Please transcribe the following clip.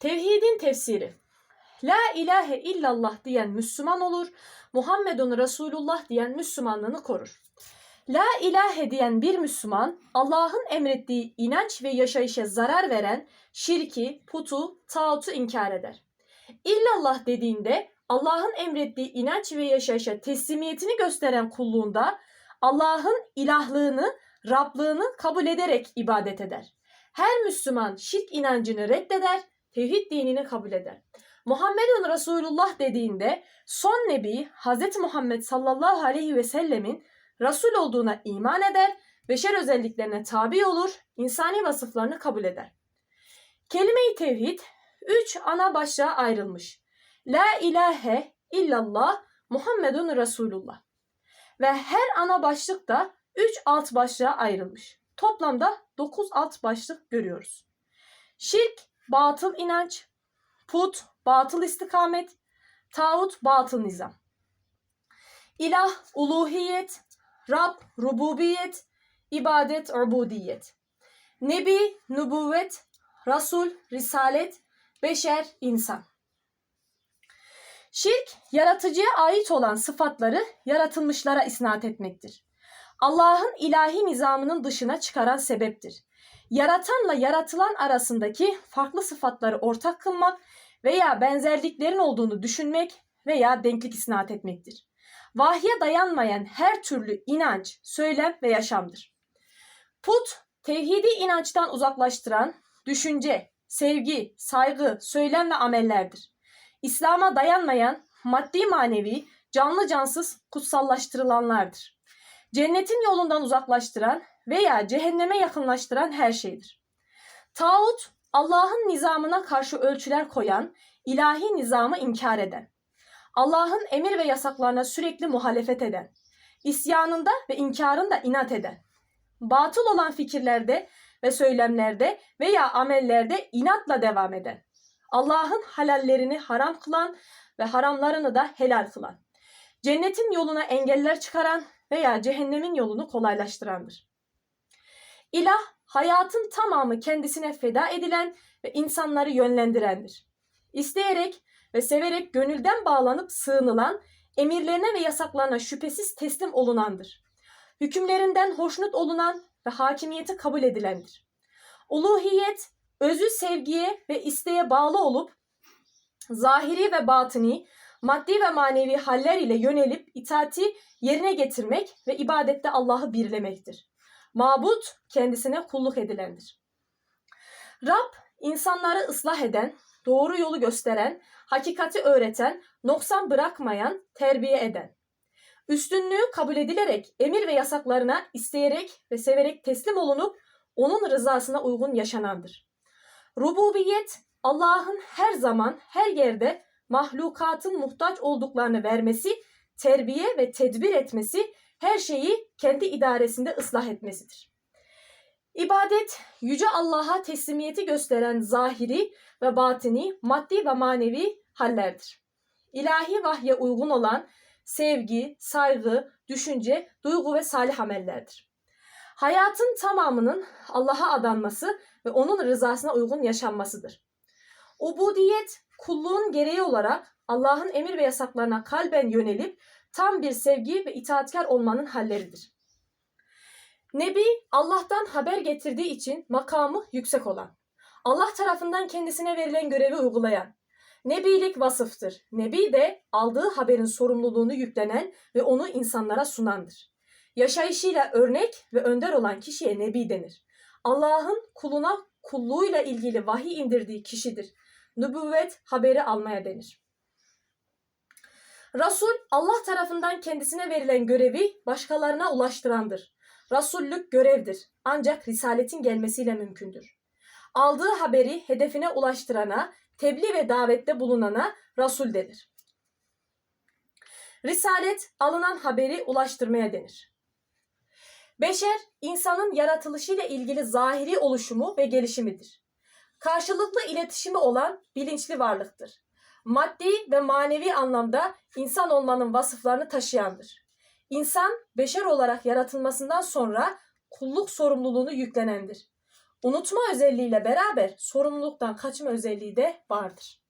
Tevhidin tefsiri. La ilahe illallah diyen Müslüman olur, Muhammedun Resulullah diyen Müslümanlığını korur. La ilahe diyen bir Müslüman, Allah'ın emrettiği inanç ve yaşayışa zarar veren şirki, putu, tağutu inkar eder. İllallah dediğinde Allah'ın emrettiği inanç ve yaşayışa teslimiyetini gösteren kulluğunda Allah'ın ilahlığını, Rablığını kabul ederek ibadet eder. Her Müslüman şirk inancını reddeder, tevhid dinini kabul eder. Muhammedun Resulullah dediğinde son nebi Hz. Muhammed sallallahu aleyhi ve sellemin Resul olduğuna iman eder, beşer özelliklerine tabi olur, insani vasıflarını kabul eder. Kelime-i tevhid üç ana başlığa ayrılmış. La ilahe illallah Muhammedun Resulullah. Ve her ana başlık da üç alt başlığa ayrılmış. Toplamda dokuz alt başlık görüyoruz. Şirk, batıl inanç, put, batıl istikamet, tağut, batıl nizam. İlah, uluhiyet, Rab, rububiyet, ibadet, ubudiyet. Nebi, nübüvvet, Rasul, risalet, beşer, insan. Şirk, yaratıcıya ait olan sıfatları yaratılmışlara isnat etmektir. Allah'ın ilahi nizamının dışına çıkaran sebeptir. Yaratanla yaratılan arasındaki farklı sıfatları ortak kılmak veya benzerliklerin olduğunu düşünmek veya denklik isnat etmektir. Vahye dayanmayan her türlü inanç, söylem ve yaşamdır. Put, tevhidi inançtan uzaklaştıran düşünce, sevgi, saygı, söylem ve amellerdir. İslam'a dayanmayan maddi manevi, canlı cansız kutsallaştırılanlardır. Cennetin yolundan uzaklaştıran veya cehenneme yakınlaştıran her şeydir. Tağut, Allah'ın nizamına karşı ölçüler koyan, ilahi nizamı inkar eden, Allah'ın emir ve yasaklarına sürekli muhalefet eden, isyanında ve inkarında inat eden, batıl olan fikirlerde ve söylemlerde veya amellerde inatla devam eden, Allah'ın halallerini haram kılan ve haramlarını da helal kılan, cennetin yoluna engeller çıkaran veya cehennemin yolunu kolaylaştırandır. İlah, hayatın tamamı kendisine feda edilen ve insanları yönlendirendir. İsteyerek ve severek gönülden bağlanıp sığınılan, emirlerine ve yasaklarına şüphesiz teslim olunandır. Hükümlerinden hoşnut olunan ve hakimiyeti kabul edilendir. Uluhiyet, özü sevgiye ve isteğe bağlı olup, zahiri ve batini, maddi ve manevi haller ile yönelip itaati yerine getirmek ve ibadette Allah'ı birlemektir. Mabut kendisine kulluk edilendir. Rab insanları ıslah eden, doğru yolu gösteren, hakikati öğreten, noksan bırakmayan, terbiye eden. Üstünlüğü kabul edilerek emir ve yasaklarına isteyerek ve severek teslim olunup onun rızasına uygun yaşanandır. Rububiyet Allah'ın her zaman her yerde mahlukatın muhtaç olduklarını vermesi, terbiye ve tedbir etmesi, her şeyi kendi idaresinde ıslah etmesidir. İbadet, Yüce Allah'a teslimiyeti gösteren zahiri ve batini, maddi ve manevi hallerdir. İlahi vahye uygun olan sevgi, saygı, düşünce, duygu ve salih amellerdir. Hayatın tamamının Allah'a adanması ve onun rızasına uygun yaşanmasıdır. Ubudiyet, kulluğun gereği olarak Allah'ın emir ve yasaklarına kalben yönelip tam bir sevgi ve itaatkar olmanın halleridir. Nebi Allah'tan haber getirdiği için makamı yüksek olan, Allah tarafından kendisine verilen görevi uygulayan, Nebilik vasıftır. Nebi de aldığı haberin sorumluluğunu yüklenen ve onu insanlara sunandır. Yaşayışıyla örnek ve önder olan kişiye nebi denir. Allah'ın kuluna kulluğuyla ilgili vahiy indirdiği kişidir. Nübüvvet haberi almaya denir. Rasul Allah tarafından kendisine verilen görevi başkalarına ulaştırandır. Rasullük görevdir ancak risaletin gelmesiyle mümkündür. Aldığı haberi hedefine ulaştırana, tebliğ ve davette bulunana Rasul denir. Risalet alınan haberi ulaştırmaya denir. Beşer, insanın yaratılışıyla ilgili zahiri oluşumu ve gelişimidir. Karşılıklı iletişimi olan bilinçli varlıktır. Maddi ve manevi anlamda insan olmanın vasıflarını taşıyandır. İnsan, beşer olarak yaratılmasından sonra kulluk sorumluluğunu yüklenendir. Unutma özelliğiyle beraber sorumluluktan kaçma özelliği de vardır.